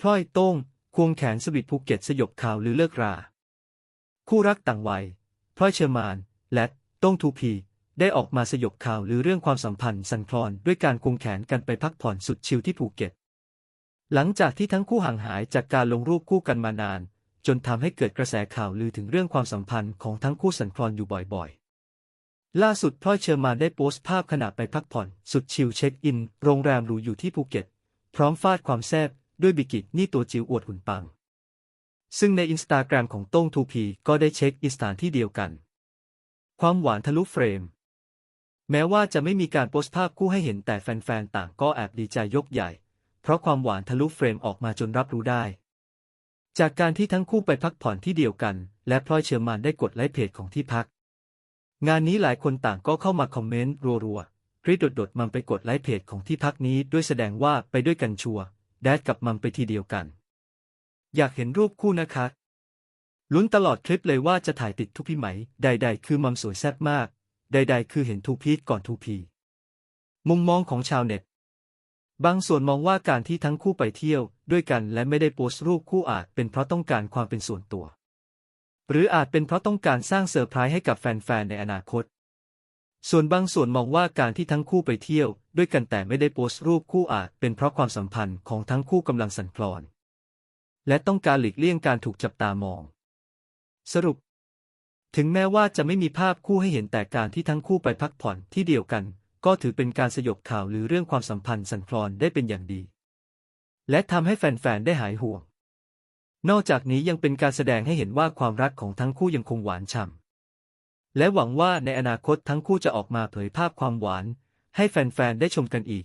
พลอยโต้งควงแขนสวิตภูเก็ตสยบข่าวหรือเลิกรา คู่รักต่างวัยพลอยเชอร์มาน และโต้งทูพี ได้ออกมาสยบข่าวหรือเรื่องความสัมพันธ์สั่นคลอนด้วยการควงแขนกันไปพักผ่อนสุดชิลที่ภูเก็ต หลังจากที่ทั้งคู่ห่างหายจากการลงรูปคู่กันมานาน จนทำให้เกิดกระแสข่าวลือถึงเรื่องความสัมพันธ์ของทั้งคู่สั่นคลอนอยู่บ่อยๆ ล่าสุดพลอยเชอร์มานได้โพสต์ภาพขณะไปพักผ่อนสุดชิลเช็คอิน โรงแรมหรูอยู่ที่ภูเก็ต พร้อมฟาดความแซ่บ ด้วยบิกินี่ตัวจิ๋วอวดหุ่นปัง ซึ่งในอินสตาแกรมของโต้งทูพีก็ได้เช็คอินสถานที่เดียวกัน ความหวานทะลุเฟรม แม้ว่าจะไม่มีการโพสต์ภาพคู่ให้เห็นแต่แฟนๆ ต่างก็แอบดีใจยกใหญ่ เพราะความหวานทะลุเฟรมออกมาจนรับรู้ได้ จากการที่ทั้งคู่ไปพักผ่อนที่เดียวกัน และพลอยเชอร์มานได้กดไลค์เพจของที่พัก งานนี้หลายคนต่างก็เข้ามาคอมเมนต์รัวๆรีดโดดๆมัมไปกดไลค์เพจของที่พักนี้ด้วยแสดงว่าไปด้วยกันชัวร์ แดดกับมัมไปทีเดียวกัน อยากเห็นรูปคู่นะคะลุ้นตลอดคลิปเลยว่าจะถ่ายติดทุกพี่ไหม ใด ๆ คือมัมสวยแซ่บมาก ใด ๆ คือเห็นทูพีทก่อนทูพี มุมมองของชาวเน็ต บางส่วนมองว่าการที่ทั้งคู่ไปเที่ยว ด้วยกันและไม่ได้โพสต์รูปคู่อาจเป็นเพราะต้องการความเป็นส่วนตัว หรืออาจเป็นเพราะต้องการสร้างเซอร์ไพรส์ให้กับแฟน ๆ ในอนาคต ส่วนบางส่วนมองว่าการที่ทั้งคู่ไปเที่ยว ด้วยกันแต่ไม่ได้โพสต์รูปคู่อาจเป็นเพราะความสัมพันธ์ของทั้งคู่กำลังสั่นคลอน และต้องการหลีกเลี่ยงการถูกจับตามอง สรุป ถึงแม้ว่าจะไม่มีภาพคู่ให้เห็นแต่การที่ทั้งคู่ไปพักผ่อนที่เดียวกัน ก็ถือเป็นการสยบข่าวหรือเรื่องความสัมพันธ์สั่นคลอนได้เป็นอย่างดี และทำให้แฟนๆได้หายห่วง นอกจากนี้ยังเป็นการแสดงให้เห็นว่าความรักของทั้งคู่ยังคงหวานฉ่ำ และหวังว่าในอนาคตทั้งคู่จะออกมาเผยภาพความหวาน ให้แฟนๆ ได้ชมกันอีก